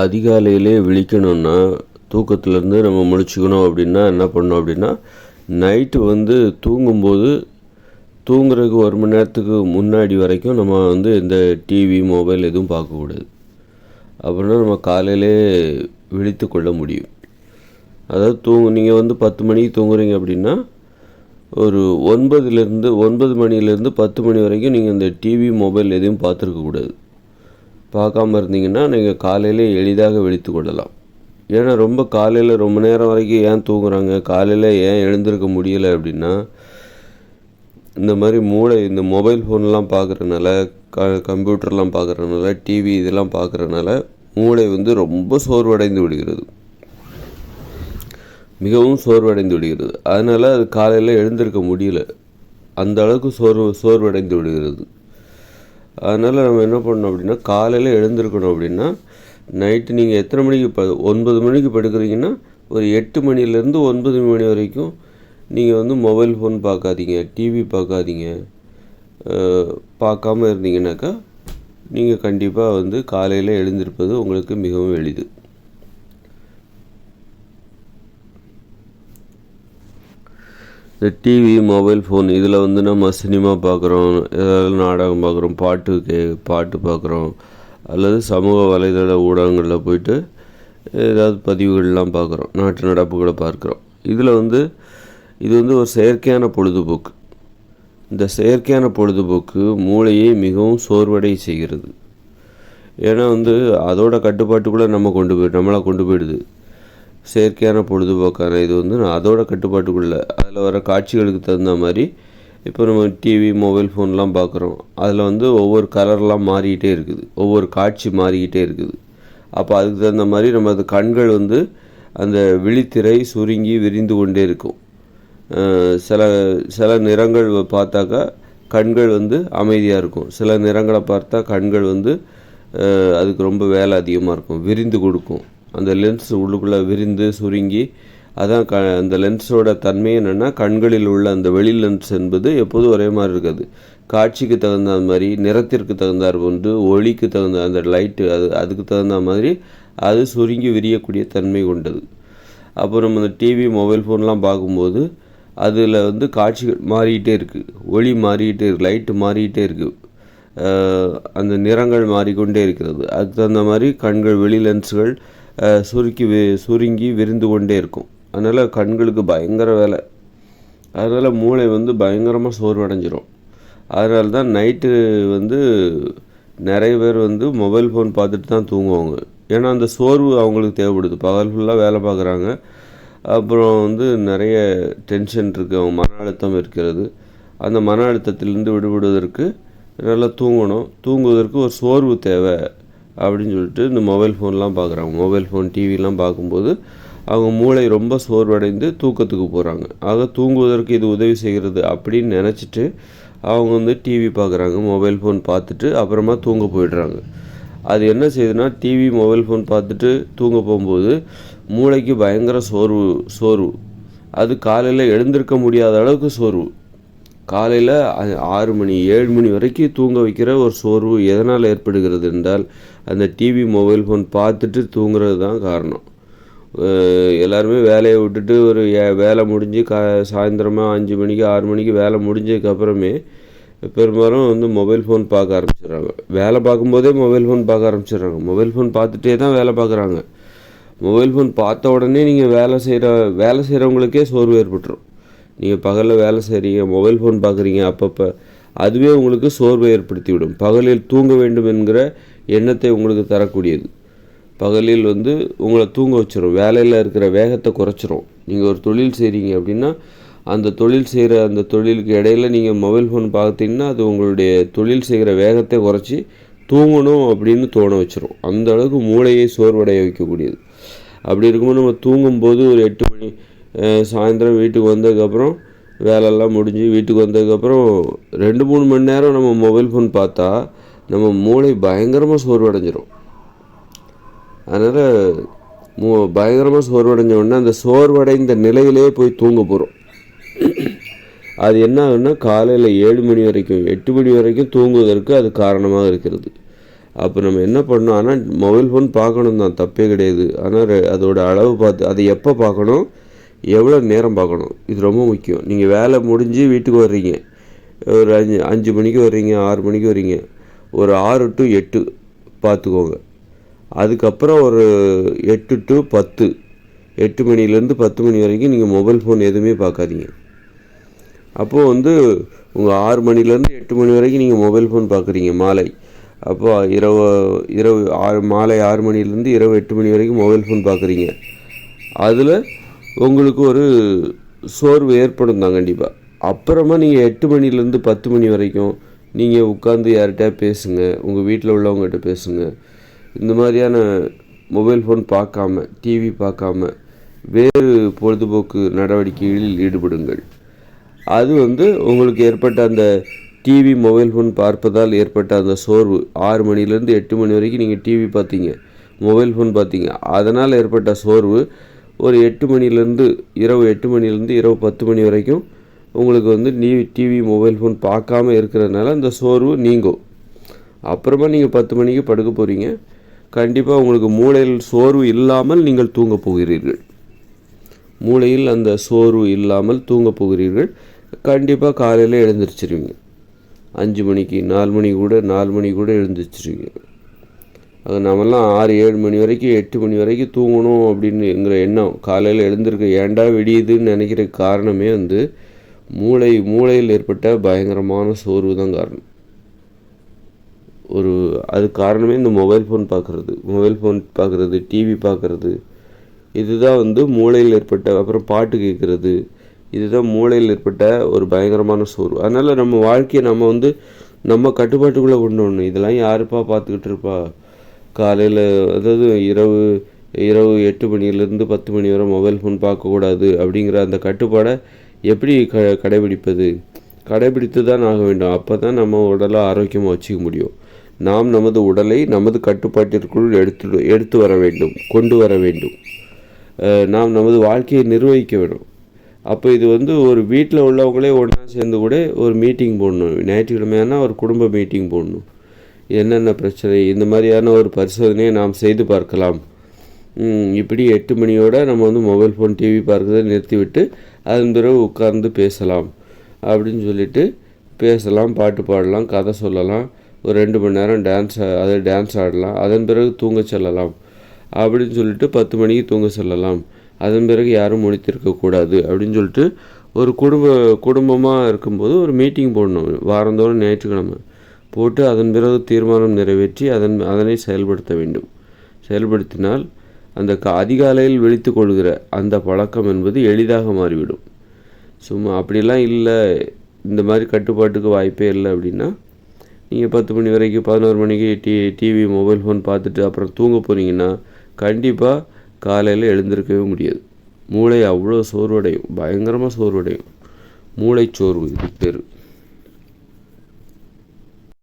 அதிகாலையிலே விழிக்கணும்னா தூக்கத்துலேருந்து நம்ம முழிச்சுக்கணும் அப்படின்னா என்ன பண்ணணும் அப்படின்னா நைட்டு வந்து தூங்கும்போது தூங்குறதுக்கு ஒரு மணி நேரத்துக்கு முன்னாடி வரைக்கும் நம்ம வந்து இந்த டிவி மொபைல் எதுவும் பார்க்கக்கூடாது அப்படின்னா நம்ம காலையிலே விழித்து கொள்ள முடியும். அதாவது தூங்கு நீங்கள் வந்து பத்து மணிக்கு தூங்குறீங்க அப்படின்னா ஒரு ஒன்பதுலேருந்து ஒன்பது மணிலேருந்து பத்து மணி வரைக்கும் நீங்கள் இந்த டிவி மொபைல் எதையும் பார்த்துருக்கக்கூடாது பார்க்காம இருந்தீங்கன்னா நீங்கள் காலையிலே எளிதாக வெடித்து கொள்ளலாம் ஏன்னா ரொம்ப காலையில் ரொம்ப நேரம் வரைக்கும் ஏன் தூங்குறாங்க? காலையில் ஏன் எழுந்திருக்க முடியலை அப்படின்னா இந்த மாதிரி மூளை இந்த மொபைல் ஃபோன்லாம் பார்க்குறனால க கம்ப்யூட்டர்லாம் பார்க்குறனால டிவி இதெல்லாம் பார்க்குறனால மூளை வந்து ரொம்ப சோர்வடைந்து விடுகிறது. மிகவும் சோர்வடைந்து விடுகிறது. அதனால் அது காலையில் எழுந்திருக்க முடியல. அந்த அளவுக்கு சோர்வு சோர்வடைந்து விடுகிறது. அதனால் நம்ம என்ன பண்ணணும் அப்படின்னா காலையில் எழுந்திருக்கணும் அப்படின்னா நைட்டு நீங்கள் எத்தனை மணிக்கு ப ஒன்பது மணிக்கு படுக்கிறீங்கன்னா ஒரு எட்டு மணிலேருந்து ஒன்பது மணி வரைக்கும் நீங்கள் வந்து மொபைல் ஃபோன் பார்க்காதீங்க டிவி பார்க்காதீங்க. பார்க்காம இருந்தீங்கன்னாக்கா நீங்கள் கண்டிப்பாக வந்து காலையில் எழுந்திருப்பது உங்களுக்கு மிகவும் எளிது. இந்த டிவி மொபைல் ஃபோன் இதில் வந்து நம்ம சினிமா பார்க்குறோம் ஏதாவது நாடகம் பார்க்குறோம் பாட்டு கே பாட்டு பார்க்குறோம் அல்லது சமூக வலைதள ஊடகங்களில் போயிட்டு ஏதாவது பதிவுகள்லாம் பார்க்குறோம் நாட்டு நடப்புகளை பார்க்குறோம். இதில் வந்து இது வந்து ஒரு செயற்கையான பொழுதுபோக்கு. இந்த செயற்கையான பொழுதுபோக்கு மூளையை மிகவும் சோர்வடை செய்கிறது. ஏன்னா வந்து அதோட கட்டுப்பாட்டுக்குள்ளே நம்ம கொண்டு போய் நம்மளை கொண்டு போயிடுது. செயற்கையான பொழுதுபோக்கான இது வந்து அதோட கட்டுப்பாட்டுக்குள்ளே அதில் வர காட்சிகளுக்கு தகுந்த மாதிரி இப்போ நம்ம டிவி மொபைல் ஃபோன்லாம் பார்க்குறோம் அதில் வந்து ஒவ்வொரு கலர்லாம் மாறிக்கிட்டே இருக்குது. ஒவ்வொரு காட்சி மாறிக்கிட்டே இருக்குது. அப்போ அதுக்கு தகுந்த மாதிரி நம்ம அது கண்கள் வந்து அந்த விழித்திரை சுருங்கி விரிந்து கொண்டே இருக்கும். சில சில நிறங்கள் பார்த்தாக்கா கண்கள் வந்து அமைதியாக இருக்கும். சில நிறங்களை பார்த்தா கண்கள் வந்து அதுக்கு ரொம்ப வேலை அதிகமாக இருக்கும். விரிந்து கொடுக்கும். அந்த லென்ஸ் உள்ளுக்குள்ளே விரிந்து சுருங்கி அதான் க அந்த லென்ஸோட தன்மை என்னென்னா கண்களில் உள்ள அந்த வெளி லென்ஸ் என்பது எப்போதும் ஒரே மாதிரி இருக்காது. காட்சிக்கு தகுந்த மாதிரி நிறத்திற்கு தகுந்தார் ஒன்று ஒளிக்கு தகுந்த அந்த லைட்டு அது அதுக்கு தகுந்த மாதிரி அது சுருங்கி விரியக்கூடிய தன்மை கொண்டது. அப்புறம் நம்ம இந்த டிவி மொபைல் ஃபோன்லாம் பார்க்கும்போது அதில் வந்து காட்சிகள் மாறிக்கிட்டே இருக்குது ஒளி மாறிக்கிட்டே இருக்குது லைட்டு மாறிக்கிட்டே இருக்குது அந்த நிறங்கள் மாறிக்கொண்டே இருக்கிறது. அதுக்கு தகுந்த மாதிரி கண்கள் வெளி லென்ஸுகள் சுருக்கி சுருங்கி விரிந்து கொண்டே இருக்கும். அதனால் கண்களுக்கு பயங்கர வேலை. அதனால் மூளை வந்து பயங்கரமாக சோர்வடைஞ்சிரும். அதனால தான் நைட்டு வந்து நிறைய பேர் வந்து மொபைல் ஃபோன் பார்த்துட்டு தான் தூங்குவாங்க. ஏன்னா அந்த சோர்வு அவங்களுக்கு தேவைப்படுது. பகல் ஃபுல்லாக வேலை பார்க்குறாங்க. அப்புறம் வந்து நிறைய டென்ஷன் இருக்குது அவங்க மன அழுத்தம் இருக்கிறது. அந்த மன அழுத்தத்திலேருந்து விடுபடுவதற்கு நல்லா தூங்கணும். தூங்குவதற்கு ஒரு சோர்வு தேவை. அப்படின்னு சொல்லிட்டு இந்த மொபைல் ஃபோன்லாம் பார்க்குறாங்க. மொபைல் ஃபோன் டிவிலாம் பார்க்கும்போது அவங்க மூளை ரொம்ப சோர்வடைந்து தூக்கத்துக்கு போகிறாங்க ஆக தூங்குவதற்கு இது உதவி செய்கிறது அப்படின்னு நினச்சிட்டு அவங்க வந்து டிவி பார்க்குறாங்க. மொபைல் ஃபோன் பார்த்துட்டு அப்புறமா தூங்க போயிடுறாங்க. அது என்ன செய்யுதுன்னா டிவி மொபைல் ஃபோன் பார்த்துட்டு தூங்க போகும்போது மூளைக்கு பயங்கர சோர்வு சோர்வு. அது காலையில் எழுந்திருக்க முடியாத அளவுக்கு சோர்வு. காலையில் ஆறு மணி ஏழு மணி வரைக்கும் தூங்க வைக்கிற ஒரு சோர்வு எதனால் ஏற்படுகிறது என்றால் அந்த டிவி மொபைல் ஃபோன் பார்த்துட்டு தூங்குறது தான் காரணம். எல்லாருமே வேலையை விட்டுட்டு ஒரு ஏ- வேலை முடிஞ்சு கா சாயந்தரமாக அஞ்சு மணிக்கு ஆறு மணிக்கு வேலை முடிஞ்சதுக்கப்புறமே பெரும்பாலும் வந்து மொபைல் ஃபோன் பார்க்க ஆரம்பிச்சிடுறாங்க. வேலை பார்க்கும்போதே மொபைல் ஃபோன் பார்க்க ஆரம்பிச்சிடுறாங்க. மொபைல் ஃபோன் பார்த்துட்டே தான் வேலை பார்க்குறாங்க. மொபைல் ஃபோன் பார்த்த உடனே நீங்கள் வேலை செய்கிற வேலை செய்கிறவங்களுக்கே சோர்வு ஏற்பட்டுரும். நீங்கள் பகலில் வேலை செய்கிறீங்க மொபைல் ஃபோன் பார்க்குறீங்க அப்பப்போ அதுவே உங்களுக்கு சோர்வை ஏற்படுத்திவிடும். பகலில் தூங்க வேண்டும் என்கிற எண்ணத்தை உங்களுக்கு தரக்கூடியது. பகலில் வந்து உங்களை தூங்க வச்சிடும் வேலையில் இருக்கிற வேகத்தை குறைச்சிரும். நீங்கள் ஒரு தொழில் செய்கிறீங்க அப்படின்னா அந்த தொழில் செய்கிற அந்த தொழிலுக்கு இடையில நீங்கள் மொபைல் ஃபோன் பார்த்தீங்கன்னா அது உங்களுடைய தொழில் செய்கிற வேகத்தை குறைச்சி தூங்கணும் அப்படின்னு தோண வச்சிரும். அந்த அளவுக்கு மூளையை சோர்வடைய வைக்கக்கூடியது. அப்படி இருக்கும்போது நம்ம தூங்கும்போது ஒரு எட்டு மணி சாயந்தரம் வீட்டுக்கு வந்ததுக்கப்புறம் வேலையெல்லாம் முடிஞ்சு வீட்டுக்கு வந்ததுக்கப்புறம் ரெண்டு மூணு மணி நேரம் நம்ம மொபைல் ஃபோன் பார்த்தா நம்ம மூளை பயங்கரமாக சோர்வடைஞ்சிரும். அதனால் மூ பயங்கரமாக சோர்வடைஞ்ச உடனே அந்த சோர்வடைந்த நிலையிலே போய் தூங்க போகிறோம் அது என்ன ஆகுன்னா காலையில் ஏழு மணி வரைக்கும் எட்டு மணி வரைக்கும் தூங்குவதற்கு அது காரணமாக இருக்கிறது. அப்போ நம்ம என்ன பண்ணணும்? ஆனால் மொபைல் ஃபோன் பார்க்கணும் தான் தப்பே கிடையாது. ஆனால் அதோட அளவு பார்த்து அதை எப்போ பார்க்கணும்? எவ்வளோ நேரம் பார்க்கணும்? இது ரொம்ப முக்கியம். நீங்கள் வேலை முடிஞ்சு வீட்டுக்கு வர்றீங்க. ஒரு அஞ்சு அஞ்சு மணிக்கு வர்றீங்க ஆறு மணிக்கு வர்றீங்க. ஒரு ஆறு டு எட்டு பார்த்துக்கோங்க. அதுக்கப்புறம் ஒரு எட்டு டு பத்து. எட்டு மணிலேருந்து பத்து மணி வரைக்கும் நீங்கள் மொபைல் ஃபோன் எதுவுமே பார்க்காதீங்க. அப்போது வந்து உங்கள் ஆறு மணிலேருந்து எட்டு மணி வரைக்கும் நீங்கள் மொபைல் ஃபோன் பார்க்குறீங்க மாலை. அப்போ இரவு இரவு ஆறு மாலை ஆறு மணிலேருந்து இரவு எட்டு மணி வரைக்கும் மொபைல் ஃபோன் பார்க்குறீங்க. அதில் உங்களுக்கு ஒரு சோர்வு ஏற்படும் தான் கண்டிப்பாக அப்புறமா நீங்கள் எட்டு மணிலேருந்து பத்து மணி வரைக்கும் நீங்கள் உட்காந்து யார்கிட்டயா பேசுங்க உங்கள் வீட்டில் உள்ளவங்ககிட்ட பேசுங்க. இந்த மாதிரியான மொபைல் ஃபோன் பார்க்காம டிவி பார்க்காம வேறு பொழுதுபோக்கு நடவடிக்கைகளில் ஈடுபடுங்கள். அது வந்து உங்களுக்கு ஏற்பட்ட அந்த டிவி மொபைல் ஃபோன் பார்ப்பதால் ஏற்பட்ட அந்த சோர்வு. ஆறு மணிலேருந்து எட்டு மணி வரைக்கும் நீங்கள் டிவி பார்த்தீங்க மொபைல் ஃபோன் பார்த்தீங்க. அதனால் ஏற்பட்ட சோர்வு ஒரு எட்டு மணிலேருந்து இரவு எட்டு மணிலேருந்து இரவு பத்து மணி வரைக்கும் உங்களுக்கு வந்து நீ டிவி மொபைல் ஃபோன் பார்க்காம இருக்கிறதுனால அந்த சோர்வு நீங்கும். அப்புறமா நீங்கள் பத்து மணிக்கு படுக்க போகிறீங்க கண்டிப்பாக உங்களுக்கு மூளையில் சோர்வு இல்லாமல் நீங்கள் தூங்கப் போகிறீர்கள். மூளையில் அந்த சோர்வு இல்லாமல் தூங்கப் போகிறீர்கள். கண்டிப்பாக காலையில் எழுந்திரிச்சிருவீங்க. அஞ்சு மணிக்கு நாலு மணி கூட நாலு மணி கூட எழுந்திரிச்சிருவீங்க. அது நம்மலாம் ஆறு ஏழு மணி வரைக்கும் எட்டு மணி வரைக்கும் தூங்கணும் அப்படின்னுங்கிற எண்ணம். காலையில் எழுந்திருக்க ஏன்டா விடியுதுன்னு நினைக்கிற காரணமே வந்து மூளை மூளையில் ஏற்பட்ட பயங்கரமான சோர்வு தான் காரணம். ஒரு அது காரணமே இந்த மொபைல் ஃபோன் பார்க்குறது மொபைல் ஃபோன் பார்க்குறது டிவி பார்க்குறது இதுதான் வந்து மூளையில் ஏற்பட்ட அப்புறம் பாட்டு கேட்குறது இதுதான் மூளையில் ஏற்பட்ட ஒரு பயங்கரமான சோர்வு. அதனால் நம்ம வாழ்க்கையை நம்ம வந்து நம்ம கட்டுப்பாட்டுக்குள்ளே கொண்டு வரணும். இதெல்லாம் யாருப்பா பார்த்துக்கிட்டு இருப்பா? காலையில் அதாவது இரவு இரவு எட்டு மணிலேருந்து பத்து மணி வரை மொபைல் ஃபோன் பார்க்கக்கூடாது அப்படிங்கிற அந்த கட்டுப்பாடை எப்படி க கடைபிடிப்பது? கடைபிடித்து தான் ஆக வேண்டும். அப்போ தான் நம்ம உடலை ஆரோக்கியமாக வச்சுக்க முடியும். நாம் நமது உடலை நமது கட்டுப்பாட்டிற்குள் எடுத்து எடுத்து வர வேண்டும் கொண்டு வர வேண்டும். நாம் நமது வாழ்க்கையை நிர்வகிக்க வேண்டும். அப்போ இது வந்து ஒரு வீட்டில் உள்ளவங்களே ஒன்றா சேர்ந்து கூட ஒரு மீட்டிங் போடணும். ஞாயிற்றுக்கிழமையானா ஒரு குடும்ப மீட்டிங் போடணும். என்னென்ன பிரச்சனை இந்த மாதிரியான ஒரு பரிசோதனையை நாம் செய்து பார்க்கலாம். இப்படி எட்டு மணியோட நம்ம வந்து மொபைல் ஃபோன் டிவி பார்க்கறதை நிறுத்திவிட்டு அதன் பிறகு உட்கார்ந்து பேசலாம். அப்படின்னு சொல்லிட்டு பேசலாம் பாட்டு பாடலாம் கதை சொல்லலாம். ஒரு ரெண்டு மணி நேரம் டான்ஸ் அதை டான்ஸ் ஆடலாம். அதன் பிறகு தூங்க செல்லலாம். அப்படின்னு சொல்லிட்டு பத்து மணிக்கு தூங்க செல்லலாம். அதன் பிறகு யாரும் முடித்திருக்கக்கூடாது அப்படின்னு சொல்லிட்டு ஒரு குடும்ப குடும்பமாக இருக்கும்போது ஒரு மீட்டிங் போடணும். வாரந்தோறும் ஞாயிற்றுக்கிழமை. போட்டு அதன் பிறகு தீர்மானம் நிறைவேற்றி அதன் அதனை செயல்படுத்த வேண்டும். செயல்படுத்தினால் அந்த அதிகாலையில் வெளித்து கொள்கிற அந்த பழக்கம் என்பது எளிதாக மாறிவிடும். சும்மா அப்படிலாம் இல்லை. இந்த மாதிரி கட்டுப்பாட்டுக்கு வாய்ப்பே இல்லை அப்படின்னா நீங்கள் பத்து மணி வரைக்கும் பதினோரு மணிக்கு டி டிவி மொபைல் ஃபோன் பார்த்துட்டு அப்புறம் தூங்க போனீங்கன்னா கண்டிப்பாக காலையில் எழுந்திருக்கவே முடியாது. மூளை அவ்வளோ சோர்வடையும். பயங்கரமாக சோர்வடையும். மூளைச்சோர்வு இது பேர்.